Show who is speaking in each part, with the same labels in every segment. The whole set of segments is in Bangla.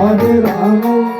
Speaker 1: হরে রাম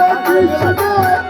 Speaker 2: 아이 고,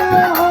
Speaker 2: Oh,